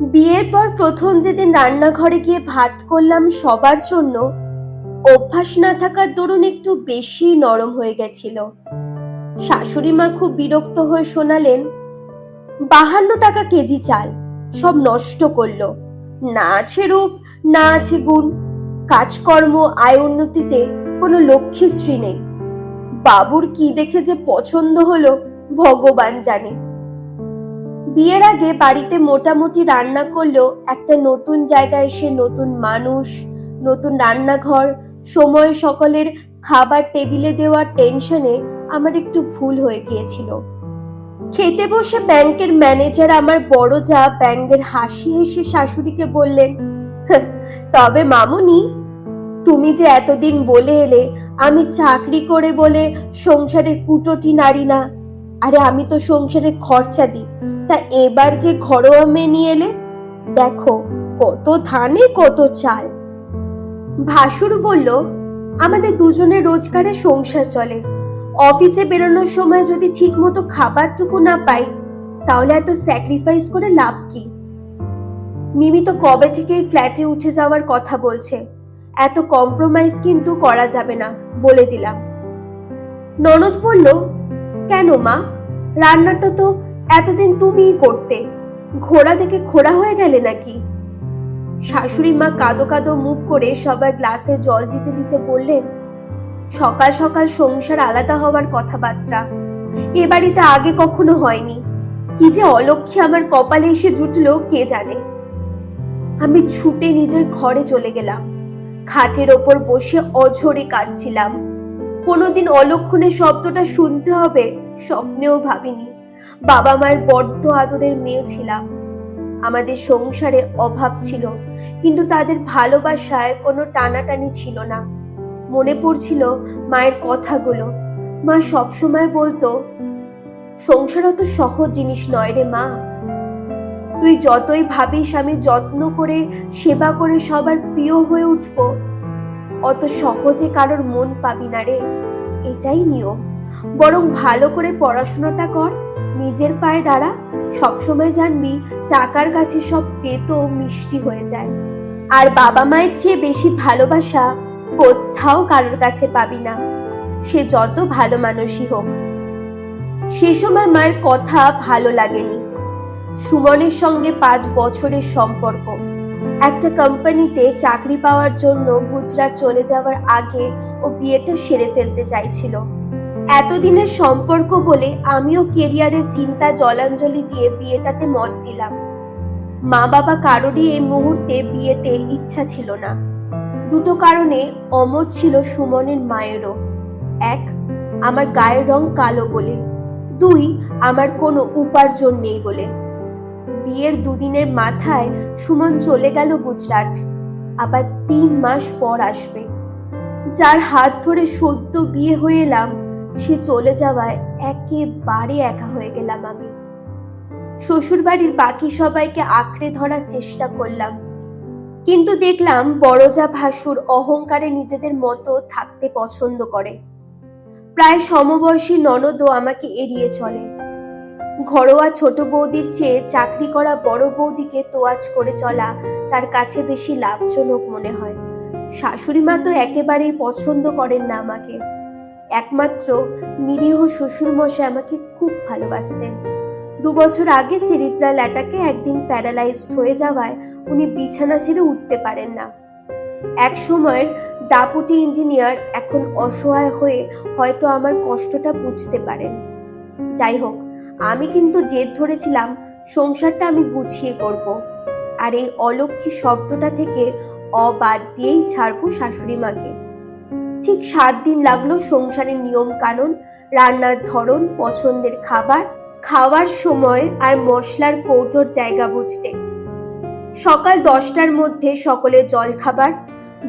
বিয়ের পর প্রথম যেদিন রান্নাঘরে গিয়ে ভাত করলাম সবার জন্য, অভ্যাস না থাকার দরুন একটু বেশি নরম হয়ে গেছিল। শাশুড়ি মা খুব বিরক্ত হয়ে শোনালেন, বাহান্ন টাকা কেজি চাল, সব নষ্ট করল। না আছে রূপ, না আছে গুণ, কাজকর্ম, আয় উন্নতিতে কোনো লক্ষ্মীশ্রী নেই। বাবুর কি দেখে যে পছন্দ হলো, ভগবান জানে। বিয়ের আগে বাড়িতে মোটামুটি রান্না করলেও একটা নতুন জায়গায় এসে নতুন মানুষ নতুন রান্নাঘর সময় সকলের খাবার টেবিলে দেওয়ার টেনশনে আমার একটু ভুল হয়ে গিয়েছিল। খেতে বসে ব্যাংকের ম্যানেজার আমার বড় যা ব্যাংকের হাসি হেসে শাশুড়িকে বললেন "হ্যাঁ, তবে মামুনি তুমি যে এতদিন বলে এলে আমি চাকরি করে বলে সংসারের কুটোটি নারী না। আরে আমি তো সংসারের খরচা দিই তা এবার যে ঘরোয়া মেয়ে নিয়ে এলে? দেখো, কত ধানে, কত চাল। ভাসুর বলল, আমাদের দুজনের রোজগারে সংসার চলে। অফিসে বেরোনোর সময় যদি ঠিকমতো খাবারটুকু না পাই, তাহলে এত স্যাক্রিফাইস করে লাভ কি? মিমি তো কবে থেকেই ফ্ল্যাটে উঠে যাওয়ার কথা বলছে। এত কম্প্রোমাইজ কিন্তু করা যাবে না, বলে দিলাম। ননদ বলল, কেন মা? রান্নাটা তো এতদিন তুমিই করতে। ঘোড়া দেখে খোড়া হয়ে গেলে নাকি? শাশুড়ি মা কাদো কাদো মুখ করে সবার গ্লাসে জল দিতে দিতে বললেন, সকাল সকাল সংসার আলাদা হওয়ার কথাবার্তা। এ বাড়িতে আগে কখনো হয়নি। কি যে অলক্ষ্যে আমার কপালে এসে জুটলো, কে জানে? আমি ছুটে নিজের ঘরে চলে গেলাম। খাটের ওপর বসে অঝরে কাঁদছিলাম। কোনোদিন অলক্ষণে শব্দটা শুনতে হবে, স্বপ্নেও ভাবিনি। বাবা মায়ের বড্ড আদরের মেয়ে ছিলাম। আমাদের সংসারে অভাব ছিল, কিন্তু তাদের ভালোবাসায় কোনো টানাটানি ছিল না। মনে পড়ছিল মায়ের কথাগুলো। মা সবসময় বলতো, সংসার অত সহজ জিনিস নয় রে মা। তুই যতই ভাবিস আমি যত্ন করে, সেবা করে সবার প্রিয় হয়ে উঠব। অত সহজে কারোর মন পাবি না রে। এটাই নিয়ম। বরং ভালো করে পড়াশোনাটা কর। নিজের পায়ে দাঁড়া, সবসময় জানবি টাকার কাছে সব তেতো মিষ্টি হয়ে যায়। আর বাবা মায়ের চেয়ে বেশি ভালোবাসা কোথাও কারোর কাছে পাবি না। সে যত ভালো মানুষই হোক। সে সময় মায়ের কথা ভালো লাগেনি। সুমনের সঙ্গে পাঁচ বছরের সম্পর্ক। একটা কোম্পানিতে চাকরি পাওয়ার জন্য গুজরাট চলে যাওয়ার আগে ও বিয়েটা সেরে ফেলতে চাইছিল। এতদিনের সম্পর্ক বলে আমিও কেরিয়ারের চিন্তা জলাঞ্জলি দিয়ে বিয়েটাতে মত দিলাম। মা বাবা কারোরই এই মুহূর্তে বিয়েতে ইচ্ছা ছিল না। দুটো কারণে অমর ছিল সুমনের মায়েরও। এক, আমার গায়ের রং কালো বলে। দুই, আমার কোনো উপার্জন নেই বলে। বিয়ের দুদিনের মাথায় সুমন চলে গেল গুজরাট। আবার তিন মাস পর আসবে। যার হাত ধরে সদ্য বিয়ে হয়ে এলাম সে চলে যাওয়ায় একেবারে একা হয়ে গেলাম আমি। শ্বশুরবাড়ির বাকি সবাইকে আঁকড়ে ধরার চেষ্টা করলাম। কিন্তু দেখলাম বড়জা ভাসুর অহংকারে নিজেদের মতো থাকতে পছন্দ করে। প্রায় সমবয়সী ননদও আমাকে এড়িয়ে চলে। ঘরোয়া ছোট বৌদির চেয়ে চাকরি করা বড় বৌদিকে তোয়াজ করে চলা তার কাছে বেশি লাভজনক মনে হয়। শাশুড়ি মা তো একেবারেই পছন্দ করেন না আমাকে। একমাত্র নিরীহ শ্বশুর মশাই আমাকে খুব ভালোবাসতেন। দু বছর আগে সেরিব্রাল অ্যাটাকে একদিন প্যারালাইজড হয়ে যাওয়ায় উনি বিছানা ছেড়ে উঠতে পারেন না। এক সময়ের দাপুটি ইঞ্জিনিয়ার এখন অসহায় হয়ে হয়তো আমার কষ্টটা বুঝতে পারেন। যাই হোক, আমি কিন্তু জেদ ধরেছিলাম সংসারটা আমি গুছিয়ে করব। আর এই অলক্ষী শব্দটা থেকে অবাদ দিয়েই ছাড়বো শাশুড়ি মাকে। ঠিক সাত দিন লাগল সংসারের নিয়ম কানুন রান্নার ধরন, পছন্দের খাবার, খাওয়ার সময় আর মশলার কৌটোর জায়গা বুঝতে। সকাল দশটার মধ্যে সকলের জল খাবার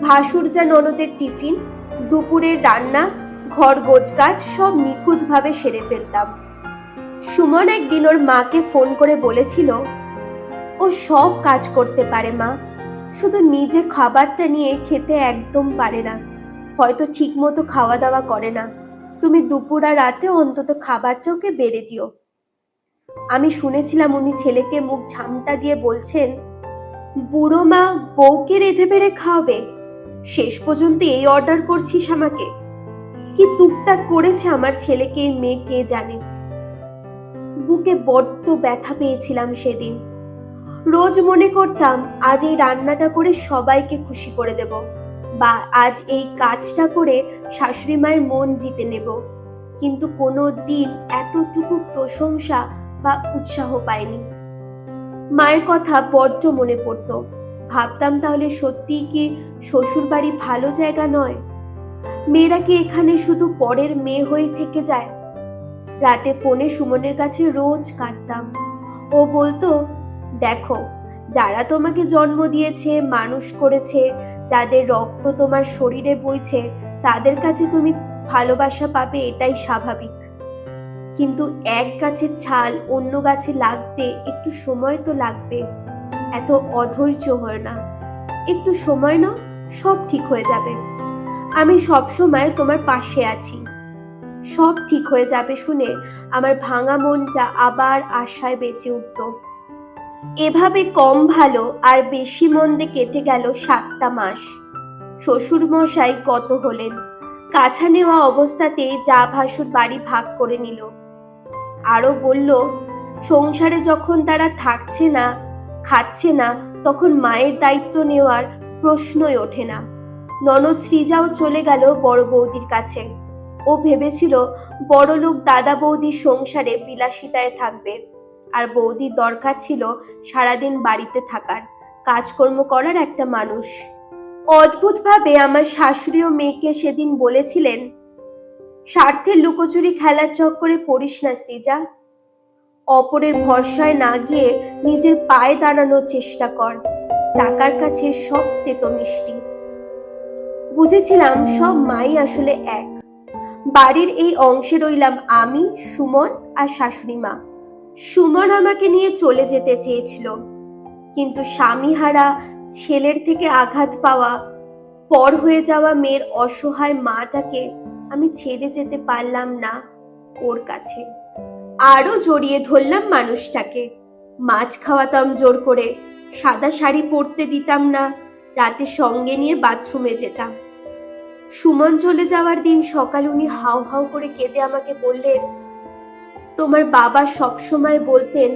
ভাসুরজা ননদের টিফিন, দুপুরের রান্না, ঘর গোছকাজ সব নিখুঁতভাবে সেরে ফেলতাম। সুমন একদিন ওর মাকে ফোন করে বলেছিল, ও সব কাজ করতে পারে মা, শুধু নিজে খাবারটা নিয়ে খেতে একদম পারে না। হয়তো ঠিক মতো খাওয়া দাওয়া করে না। তুমি দুপুর আর রাতে অন্তত খাবারটা ওকে বেড়ে দিও। আমি শুনেছিলাম উনি ছেলেকে মুখ ঝামটা দিয়ে বলছেন, বুড়ো মা বউকে রেঁধে বেড়ে খাওয়াবে। শেষ পর্যন্ত এই অর্ডার করছিস আমাকে। কি টুকটাক করেছে আমার ছেলেকে মেয়ে কে জানে? বুকে বড্ড ব্যথা পেয়েছিলাম সেদিন। রোজ মনে করতাম আজ এই রান্নাটা করে সবাইকে খুশি করে দেব। বা আজ এই কাজটা করে শাশুড়ি মায়ের মন জিতে নেব। কিন্তু কোনো দিন এতটুকু প্রশংসা বা উৎসাহ পাইনি। মায়ের কথা বড্ড মনে পড়তো। ভাবতাম তাহলে সত্যিই কি শ্বশুর বাড়ি ভালো জায়গা নয়? মেয়েরা কি এখানে শুধু পরের মেয়ে হয়ে থেকে যায়? রাতে ফোনে সুমনের কাছে রোজ কাঁদতাম। ও বলতো, দেখো যারা তোমাকে জন্ম দিয়েছে, মানুষ করেছে, যাদের রক্ত তোমার শরীরে বইছে, তাদের কাছে তুমি ভালোবাসা পাবে, এটাই স্বাভাবিক। কিন্তু এক গাছের ছাল অন্য গাছে লাগতে, একটু সময় তো লাগবে। এত অধৈর্য হয় না। একটু সময় নাও, সব ঠিক হয়ে যাবে। আমি সব সময় তোমার পাশে আছি। সব ঠিক হয়ে যাবে শুনে আমার ভাঙা মনটা আবার আশায় বেঁচে উঠত এভাবে কম ভালো আর বেশি মন্দে কেটে গেল সাতটা মাস। শ্বশুর মশাই গত হলেন। কাছা নেওয়া অবস্থাতেই যা ভাসুর বাড়ি ভাগ করে নিল। আরও বলল, সংসারে যখন তারা থাকছে না, খাচ্ছে না, তখন মায়ের দায়িত্ব নেওয়ার প্রশ্নই ওঠে না। ননদ সৃজাও চলে গেল বড় বৌদির কাছে। ও ভেবেছিল, বড়লোক দাদা বৌদির সংসারে বিলাসিতায় থাকবে। আর বৌদির দরকার ছিল সারাদিন বাড়িতে থাকার। কাজকর্ম করার একটা মানুষ। অদ্ভুতভাবে আমার শাশুড়ি ও মেয়েকে সেদিন বলেছিলেন, স্বার্থের লুকোচুরি খেলার চক্করে পড়িস না শ্রীজা অপরের ভরসায় না গিয়ে নিজের পায়ে দাঁড়ানোর চেষ্টা কর। টাকার কাছে সব তেতো মিষ্টি। বুঝেছিলাম সব মাই আসলে এক। বাড়ির এই অংশে রইলাম আমি, সুমন আর শাশুড়ি মা। সুমন আমাকে নিয়ে চলে যেতে চেয়েছিল। কিন্তু স্বামীহারা ছেলের থেকে আঘাত পাওয়া, পর হয়ে যাওয়া মেয়ের অসহায় মাটাকে আমি ছেড়ে যেতে পারলাম না ওর কাছে। আরও জড়িয়ে ধরলাম মানুষটাকে। মাছ খাওয়াতাম জোর করে, সাদা শাড়ি পরতে দিতাম না, রাতে সঙ্গে নিয়ে বাথরুমে যেতাম। সুমন চলে যাওয়ার দিন সকাল উনি হাউ হাউ করে কেঁদে আমাকে বললেন তোমার বাবা সবসময় বলতেন,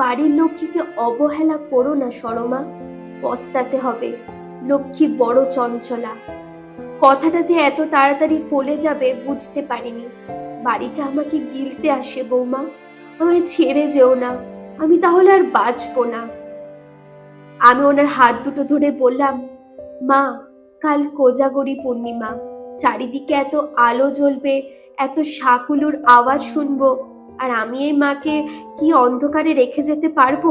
বাড়ির লক্ষ্মীকে অবহেলা করো না সরমা, পস্তাতে হবে, লক্ষ্মী বড় চঞ্চলা। কথাটা যে এত তাড়াতাড়ি ফলে যাবে বুঝতে পারিনি। বাড়িটা আমাকে গিলতে আসে বৌমা, আমায় ছেড়ে যেও না, আমি তাহলে আর বাঁচবো না। আমি ওনার হাত দুটো ধরে বললাম, মা, কাল কোজাগরি পূর্ণিমা, চারিদিকে এত আলো জ্বলবে, এত শাকুলুর আওয়াজ শুনব আর আমি এই মাকে কি অন্ধকারে রেখে যেতে পারব?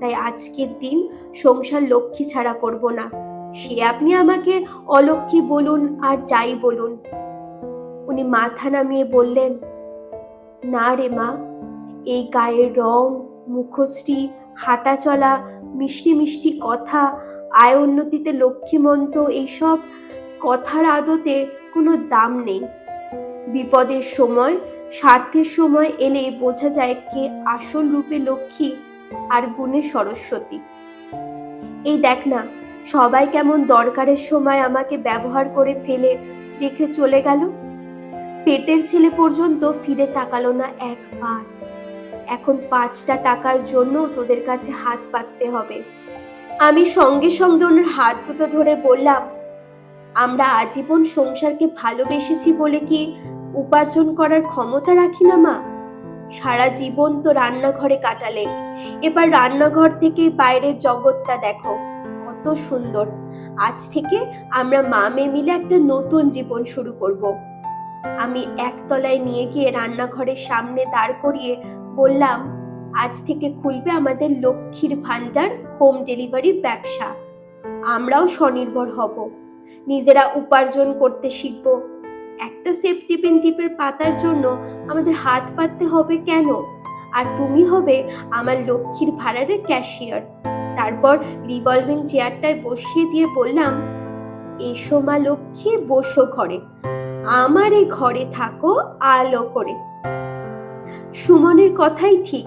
তাই আজকের দিন সংসার লক্ষ্মী ছাড়া করব না। সে আপনি আমাকে অলক্ষ্মী বলুন আর যাই বলুন। উনি মাথা নামিয়ে বললেন, না রে মা, এই গায়ের রং, মুখশ্রী, হাঁটা চলা, মিষ্টি মিষ্টি কথা, আয় উন্নতিতে লক্ষ্মীমন্ত এইসব কথার আদতে কোনো দাম নেই। বিপদের সময় স্বার্থের সময় এলে বোঝা যায় কে আসল রূপে লক্ষ্মী আর গুণে সরস্বতী। এই দেখ না, সবাই কেমন দরকারের সময় আমাকে ব্যবহার করে ফেলে রেখে চলে গেল? পেটের ছেলে পর্যন্ত ফিরে তাকালো না একবার। এখন পাঁচটা টাকার জন্য তোদের কাছে হাত পাততে হবে। আমি সঙ্গে সঙ্গে ওনার হাত দুটো ধরে বললাম, আমরা আজীবন সংসারকে ভালোবেসেছি বলে কি উপার্জন করার ক্ষমতা রাখি না, মা। সারা জীবন তো রান্নাঘরে কাটালে এবার রান্নাঘর থেকে বাইরের জগৎটা দেখো, কত সুন্দর। আজ থেকে আমরা মা মেয়ে মিলে একটা নতুন জীবন শুরু করব। আমি একতলায় নিয়ে গিয়ে রান্নাঘরের সামনে দাঁড় করিয়ে বললাম, আজ থেকে খুলবে আমাদের লক্ষ্মীর ভান্ডার হোম ডেলিভারির ব্যবসা। আমরাও স্বনির্ভর হব। নিজেরা উপার্জন করতে শিখব। একটা সেফটি পিন টিপের পাতার জন্য আমাদের হাত পাততে হবে কেন? আর তুমি হবে আমার লক্ষ্মীর ভাড়ারের ক্যাশিয়ার তারপর রিভলভিং চেয়ারটায় বসিয়ে দিয়ে বললাম, এসো মা লক্ষ্মী, বসো ঘরে। আমার এই ঘরে থাকো আলো করে। সুমনের কথাই ঠিক।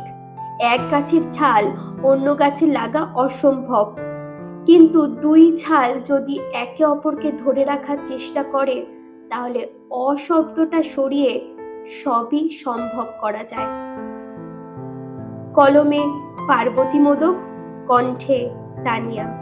এক গাছের ছাল অন্য গাছে লাগা অসম্ভব। কিন্তু দুই ছাল যদি একে অপরকে ধরে রাখার চেষ্টা করে, তাহলে অশব্দটা সরিয়ে সবই সম্ভব করা যায়। কলমে পার্বতী মোদক কণ্ঠে তানিয়া